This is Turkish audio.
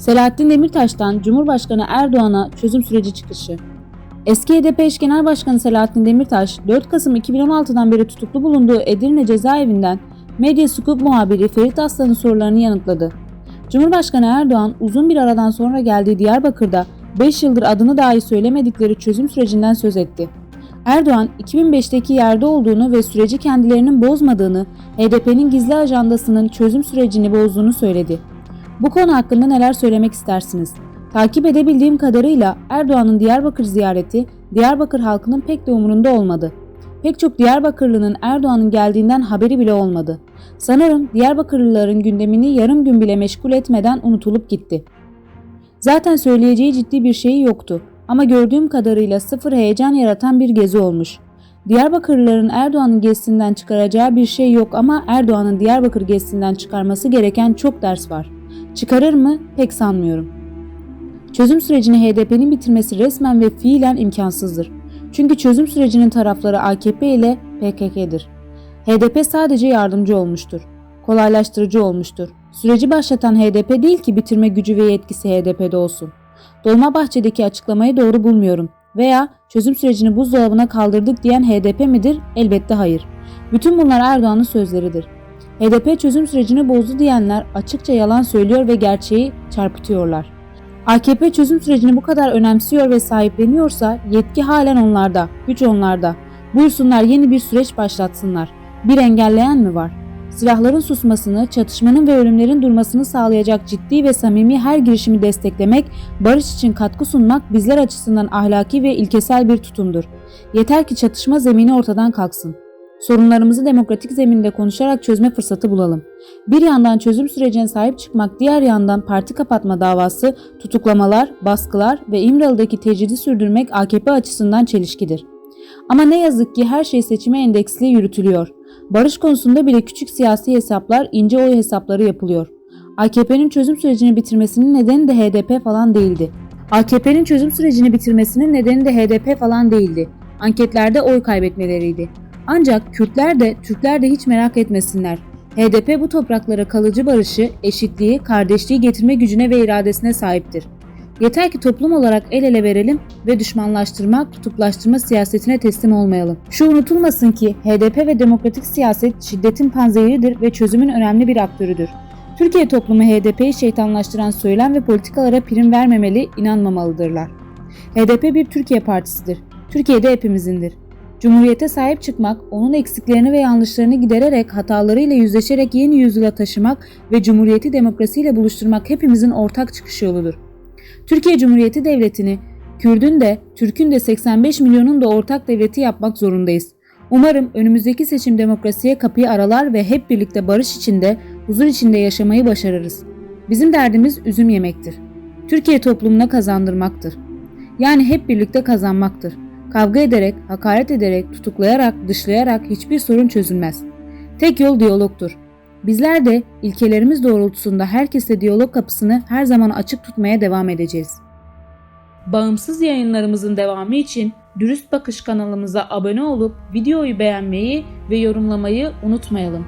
Selahattin Demirtaş'tan Cumhurbaşkanı Erdoğan'a çözüm süreci çıkışı. Eski HDP eş genel başkanı Selahattin Demirtaş, 4 Kasım 2016'dan beri tutuklu bulunduğu Edirne cezaevinden Medya Scoop muhabiri Ferit Aslan'ın sorularını yanıtladı. Cumhurbaşkanı Erdoğan uzun bir aradan sonra geldiği Diyarbakır'da 5 yıldır adını dahi söylemedikleri çözüm sürecinden söz etti. Erdoğan 2005'teki yerde olduğunu ve süreci kendilerinin bozmadığını, HDP'nin gizli ajandasının çözüm sürecini bozduğunu söyledi. Bu konu hakkında neler söylemek istersiniz? Takip edebildiğim kadarıyla Erdoğan'ın Diyarbakır ziyareti Diyarbakır halkının pek de umurunda olmadı. Pek çok Diyarbakırlı'nın Erdoğan'ın geldiğinden haberi bile olmadı. Sanırım Diyarbakırlıların gündemini yarım gün bile meşgul etmeden unutulup gitti. Zaten söyleyeceği ciddi bir şeyi yoktu ama gördüğüm kadarıyla sıfır heyecan yaratan bir gezi olmuş. Diyarbakırlıların Erdoğan'ın gezisinden çıkaracağı bir şey yok ama Erdoğan'ın Diyarbakır gezisinden çıkarması gereken çok ders var. Çıkarır mı? Pek sanmıyorum. Çözüm sürecini HDP'nin bitirmesi resmen ve fiilen imkansızdır. Çünkü çözüm sürecinin tarafları AKP ile PKK'dır. HDP sadece yardımcı olmuştur. Kolaylaştırıcı olmuştur. Süreci başlatan HDP değil ki bitirme gücü ve yetkisi HDP'de olsun. Dolmabahçe'deki açıklamayı doğru bulmuyorum. Veya çözüm sürecini buzdolabına kaldırdık diyen HDP midir? Elbette hayır. Bütün bunlar Erdoğan'ın sözleridir. HDP çözüm sürecini bozdu diyenler açıkça yalan söylüyor ve gerçeği çarpıtıyorlar. AKP çözüm sürecini bu kadar önemsiyor ve sahipleniyorsa yetki halen onlarda, güç onlarda. Buyursunlar yeni bir süreç başlatsınlar. Bir engelleyen mi var? Silahların susmasını, çatışmanın ve ölümlerin durmasını sağlayacak ciddi ve samimi her girişimi desteklemek, barış için katkı sunmak bizler açısından ahlaki ve ilkesel bir tutumdur. Yeter ki çatışma zemini ortadan kalksın. Sorunlarımızı demokratik zeminde konuşarak çözme fırsatı bulalım. Bir yandan çözüm sürecine sahip çıkmak, diğer yandan parti kapatma davası, tutuklamalar, baskılar ve İmralı'daki tecridi sürdürmek AKP açısından çelişkidir. Ama ne yazık ki her şey seçime endeksli yürütülüyor. Barış konusunda bile küçük siyasi hesaplar, ince oy hesapları yapılıyor. AKP'nin çözüm sürecini bitirmesinin nedeni de HDP falan değildi. AKP'nin çözüm sürecini bitirmesinin nedeni de HDP falan değildi. Anketlerde oy kaybetmeleriydi. Ancak Kürtler de Türkler de hiç merak etmesinler. HDP bu topraklara kalıcı barışı, eşitliği, kardeşliği getirme gücüne ve iradesine sahiptir. Yeter ki toplum olarak el ele verelim ve düşmanlaştırma, kutuplaştırma siyasetine teslim olmayalım. Şu unutulmasın ki HDP ve demokratik siyaset şiddetin panzehiridir ve çözümün önemli bir aktörüdür. Türkiye toplumu HDP'yi şeytanlaştıran söylem ve politikalara prim vermemeli, inanmamalıdırlar. HDP bir Türkiye partisidir. Türkiye'de hepimizindir. Cumhuriyete sahip çıkmak, onun eksiklerini ve yanlışlarını gidererek, hatalarıyla yüzleşerek yeni yüzyıla taşımak ve Cumhuriyeti demokrasiyle buluşturmak hepimizin ortak çıkış yoludur. Türkiye Cumhuriyeti Devleti'ni Kürdün de, Türk'ün de 85 milyonun da ortak devleti yapmak zorundayız. Umarım önümüzdeki seçim demokrasiye kapıyı aralar ve hep birlikte barış içinde, huzur içinde yaşamayı başarırız. Bizim derdimiz üzüm yemektir. Türkiye toplumuna kazandırmaktır. Yani hep birlikte kazanmaktır. Kavga ederek, hakaret ederek, tutuklayarak, dışlayarak hiçbir sorun çözülmez. Tek yol diyalogtur. Bizler de ilkelerimiz doğrultusunda herkesle diyalog kapısını her zaman açık tutmaya devam edeceğiz. Bağımsız yayınlarımızın devamı için Dürüst Bakış kanalımıza abone olup videoyu beğenmeyi ve yorumlamayı unutmayalım.